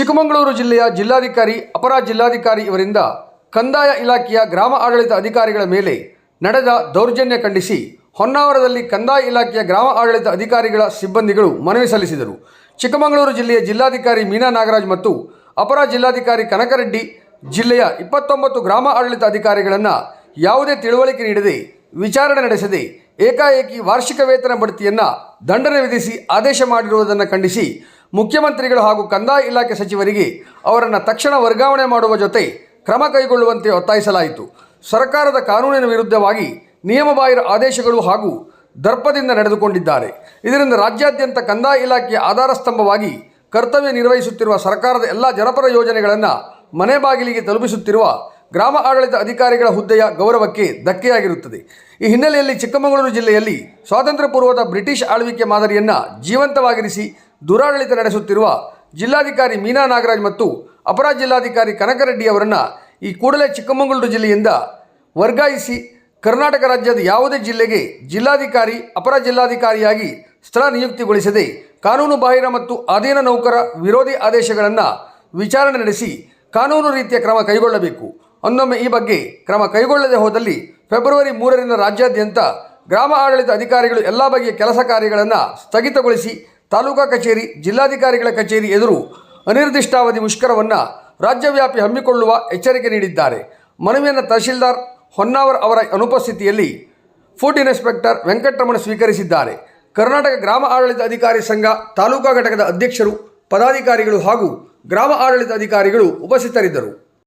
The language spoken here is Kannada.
ಚಿಕ್ಕಮಗಳೂರು ಜಿಲ್ಲೆಯ ಜಿಲ್ಲಾಧಿಕಾರಿ, ಅಪರ ಜಿಲ್ಲಾಧಿಕಾರಿ ಇವರಿಂದ ಕಂದಾಯ ಇಲಾಖೆಯ ಗ್ರಾಮ ಆಡಳಿತ ಅಧಿಕಾರಿಗಳ ಮೇಲೆ ನಡೆದ ದೌರ್ಜನ್ಯ ಖಂಡಿಸಿ ಹೊನ್ನಾವರದಲ್ಲಿ ಕಂದಾಯ ಇಲಾಖೆಯ ಗ್ರಾಮ ಆಡಳಿತ ಅಧಿಕಾರಿಗಳ ಸಿಬ್ಬಂದಿಗಳು ಮನವಿ ಸಲ್ಲಿಸಿದರು. ಚಿಕ್ಕಮಗಳೂರು ಜಿಲ್ಲೆಯ ಜಿಲ್ಲಾಧಿಕಾರಿ ಮೀನಾ ನಾಗರಾಜ್ ಮತ್ತು ಅಪರ ಜಿಲ್ಲಾಧಿಕಾರಿ ಕನಕರೆಡ್ಡಿ ಜಿಲ್ಲೆಯ ಇಪ್ಪತ್ತೊಂಬತ್ತು ಗ್ರಾಮ ಆಡಳಿತ ಅಧಿಕಾರಿಗಳನ್ನು ಯಾವುದೇ ತಿಳುವಳಿಕೆ ನೀಡದೆ ವಿಚಾರಣೆ ನಡೆಸದೆ ಏಕಾಏಕಿ ವಾರ್ಷಿಕ ವೇತನ ಬಡ್ತಿಯನ್ನು ದಂಡನೆ ವಿಧಿಸಿ ಆದೇಶ ಮಾಡಿರುವುದನ್ನು ಖಂಡಿಸಿ ಮುಖ್ಯಮಂತ್ರಿಗಳು ಹಾಗೂ ಕಂದಾಯ ಇಲಾಖೆ ಸಚಿವರಿಗೆ ಅವರನ್ನು ತಕ್ಷಣ ವರ್ಗಾವಣೆ ಮಾಡುವ ಜೊತೆ ಕ್ರಮ ಕೈಗೊಳ್ಳುವಂತೆ ಒತ್ತಾಯಿಸಲಾಯಿತು. ಸರ್ಕಾರದ ಕಾನೂನಿನ ವಿರುದ್ಧವಾಗಿ ನಿಯಮಬಾಹಿರ ಆದೇಶಗಳು ಹಾಗೂ ದರ್ಪದಿಂದ ನಡೆದುಕೊಂಡಿದ್ದಾರೆ. ಇದರಿಂದ ರಾಜ್ಯಾದ್ಯಂತ ಕಂದಾಯ ಇಲಾಖೆಯ ಆಧಾರ ಸ್ತಂಭವಾಗಿ ಕರ್ತವ್ಯ ನಿರ್ವಹಿಸುತ್ತಿರುವ ಸರ್ಕಾರದ ಎಲ್ಲ ಜನಪರ ಯೋಜನೆಗಳನ್ನು ಮನೆ ಬಾಗಿಲಿಗೆ ತಲುಪಿಸುತ್ತಿರುವ ಗ್ರಾಮ ಆಡಳಿತ ಅಧಿಕಾರಿಗಳ ಹುದ್ದೆಯ ಗೌರವಕ್ಕೆ ಧಕ್ಕೆಯಾಗಿರುತ್ತದೆ. ಈ ಹಿನ್ನೆಲೆಯಲ್ಲಿ ಚಿಕ್ಕಮಗಳೂರು ಜಿಲ್ಲೆಯಲ್ಲಿ ಸ್ವಾತಂತ್ರ್ಯ ಪೂರ್ವದ ಬ್ರಿಟಿಷ್ ಆಳ್ವಿಕೆ ಮಾದರಿಯನ್ನು ಜೀವಂತವಾಗಿರಿಸಿ ದುರಾಡಳಿತ ನಡೆಸುತ್ತಿರುವ ಜಿಲ್ಲಾಧಿಕಾರಿ ಮೀನಾ ನಾಗರಾಜ್ ಮತ್ತು ಅಪರ ಜಿಲ್ಲಾಧಿಕಾರಿ ಕನಕರೆಡ್ಡಿ ಅವರನ್ನು ಈ ಕೂಡಲೇ ಚಿಕ್ಕಮಗಳೂರು ಜಿಲ್ಲೆಯಿಂದ ವರ್ಗಾಯಿಸಿ ಕರ್ನಾಟಕ ರಾಜ್ಯದ ಯಾವುದೇ ಜಿಲ್ಲೆಗೆ ಜಿಲ್ಲಾಧಿಕಾರಿ, ಅಪರ ಜಿಲ್ಲಾಧಿಕಾರಿಯಾಗಿ ಸ್ಥಳ ನಿಯುಕ್ತಿಗೊಳಿಸದೆ ಕಾನೂನು ಬಾಹಿರ ಮತ್ತು ಅಧೀನ ನೌಕರ ವಿರೋಧಿ ಆದೇಶಗಳನ್ನು ವಿಚಾರಣೆ ನಡೆಸಿ ಕಾನೂನು ರೀತಿಯ ಕ್ರಮ ಕೈಗೊಳ್ಳಬೇಕು. ಒಂದೊಮ್ಮೆ ಈ ಬಗ್ಗೆ ಕ್ರಮ ಕೈಗೊಳ್ಳದೆ ಹೋದಲ್ಲಿ ಫೆಬ್ರವರಿ ಮೂರರಿಂದ ರಾಜ್ಯಾದ್ಯಂತ ಗ್ರಾಮ ಆಡಳಿತ ಅಧಿಕಾರಿಗಳು ಎಲ್ಲ ಬಗೆಯ ಕೆಲಸ ಕಾರ್ಯಗಳನ್ನು ಸ್ಥಗಿತಗೊಳಿಸಿ ತಾಲೂಕಾ ಕಚೇರಿ, ಜಿಲ್ಲಾಧಿಕಾರಿಗಳ ಕಚೇರಿ ಎದುರು ಅನಿರ್ದಿಷ್ಟಾವಧಿ ಮುಷ್ಕರವನ್ನು ರಾಜ್ಯವ್ಯಾಪಿ ಹಮ್ಮಿಕೊಳ್ಳುವ ಎಚ್ಚರಿಕೆ ನೀಡಿದ್ದಾರೆ. ಮನವಿಯನ್ನು ತಹಶೀಲ್ದಾರ್ ಹೊನ್ನಾವರ್ ಅವರ ಅನುಪಸ್ಥಿತಿಯಲ್ಲಿ ಫುಡ್ ಇನ್ಸ್ಪೆಕ್ಟರ್ ವೆಂಕಟರಮಣ ಸ್ವೀಕರಿಸಿದ್ದಾರೆ. ಕರ್ನಾಟಕ ಗ್ರಾಮ ಆಡಳಿತ ಅಧಿಕಾರಿ ಸಂಘ, ತಾಲೂಕಾ ಘಟಕದ ಅಧ್ಯಕ್ಷರು, ಪದಾಧಿಕಾರಿಗಳು ಹಾಗೂ ಗ್ರಾಮ ಆಡಳಿತ ಅಧಿಕಾರಿಗಳು ಉಪಸ್ಥಿತರಿದ್ದರು.